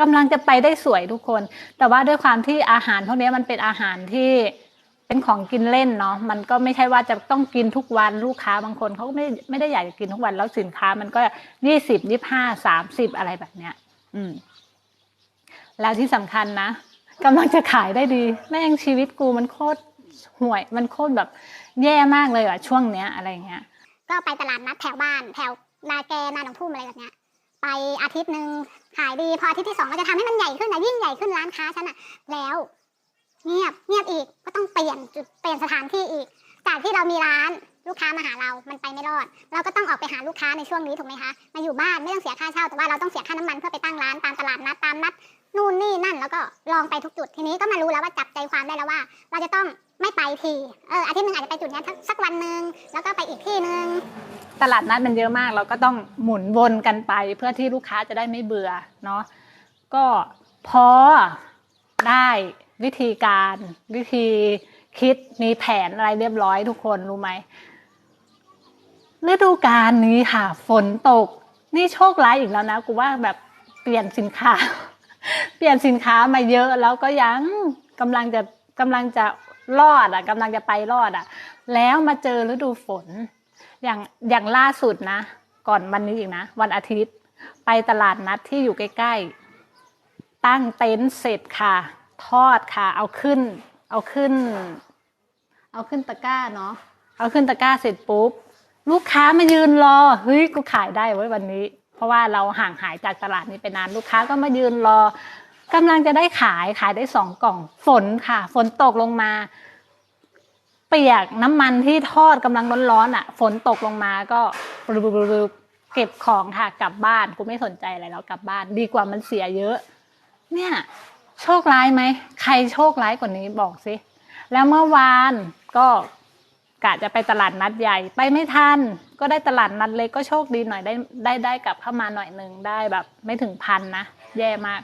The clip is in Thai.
กำลังจะไปได้สวยทุกคน แต่ว่าด้วยความที่อาหารพวกนี้มันเป็นอาหารที่เป็นของกินเล่นเนาะมันก็ไม่ใช่ว่าจะต้องกินทุกวันลูกค้าบางคนเขาก็ไม่ไม่ได้อยากจะกินทุกวันแล้วสินค้ามันก็ยี่สิบยี่ห้าสามสิบอะไรแบบเนี้ย อืม แล้วที่สำคัญนะกำลังจะขายได้ดี แม่งชีวิตกูมันโคตรห่วย มันโคตรแบบ แย่มากเลยอะช่วงเนี้ยอะไรเงี้ย ก็ไปตลาดนัดแถวบ้าน แถวนาแกนาหนองทุ่มอะไรแบบเนี้ย ไปอาทิตย์หนึ่งขายดีพออาทิตย์ที่สองเราจะทำให้มันใหญ่ขึ้นนะยิ่งใหญ่ขึ้นร้านค้าฉันอะแล้วเงียบเงียบอีกก็ต้องเปลี่ยนจุดเปลี่ยนสถานที่อีก จากที่เรามีร้านลูกค้ามาหาเรา มันไปไม่รอด เราก็ต้องออกไปหาลูกค้าในช่วงนี้ถูกไหมคะ มาอยู่บ้านไม่ต้องเสียค่าเช่า แต่ว่าเราต้องเสียค่าน้ำมันเพื่อไปตั้งร้านตามตลาดนัดตามนัด นู่นนี่นั่นแล้วก็ลองไปทุกจุดทีนี้ก็มารู้แล้วว่าจับใจความได้แล้วว่า เราจะต้องไม่ไปทีเอออาทิตย์หนึ่งอาจจะไปจุดเนี้ยสักสักวันหนึ่งแล้วก็ไปอีกที่หนึ่งตลาดนัดมันเยอะมากเราก็ต้องหมุนวนกันไป เพื่อที่ลูกค้าจะได้ไม่เบื่อเนาะก็พอได้วิธีการวิธีคิดมีแผนอะไรเรียบร้อยทุกคนรู้ไหมฤดูกาลนี้ค่ะ ฝนตก นี่โชคร้ายอีกแล้วนะกูว่าแบบเปลี่ยนสินค้า เปลี่ยนสินค้ามาเยอะแล้วก็ยังกำลังจะกำลังจะรอดอะกำลังจะไปรอดอะ แล้วมาเจอฤดูฝน อย่างอย่างล่าสุดนะ ก่อนวันนี้อีกนะ วันอาทิตย์ไปตลาดนัดที่อยู่ใกล้ๆ ตั้งเต็นท์เสร็จค่ะ ทอดค่ะ เอาขึ้น เอาขึ้น เอาขึ้นตะกร้าเนาะเอาขึ้นตะกร้าเสร็จปุ๊บลูกค้ามายืนรอเฮ้ยกูขายได้เว้วันนี้ เพราะว่าเราห่างหายจากตลาดนี้ไปนานลูกค้าก็มายืนรอกำลังจะได้ขายขายได้สองกล่องฝนค่ะ ฝนตกลงมา เปียกน้ำมันที่ทอดกำลังร้อนๆอะ ฝนตกลงมาก็บรึบๆๆเก็บของค่ะกลับบ้านกูไม่สนใจอะไรแล้วกลับบ้าน ดีกว่ามันเสียเยอะ เนี่ย โชคร้ายไหมใครโชคร้ายกว่านี้บอกสิแล้วเมื่อวานก็กะจะไปตลาดนัดใหญ่ไปไม่ทัน ก็ได้ตลาดนัดเล็กก็โชคดีหน่อยได้ได้ได้กลับเข้ามาหน่อยหนึ่งได้แบบ ไม่ถึงพันนะแย่มาก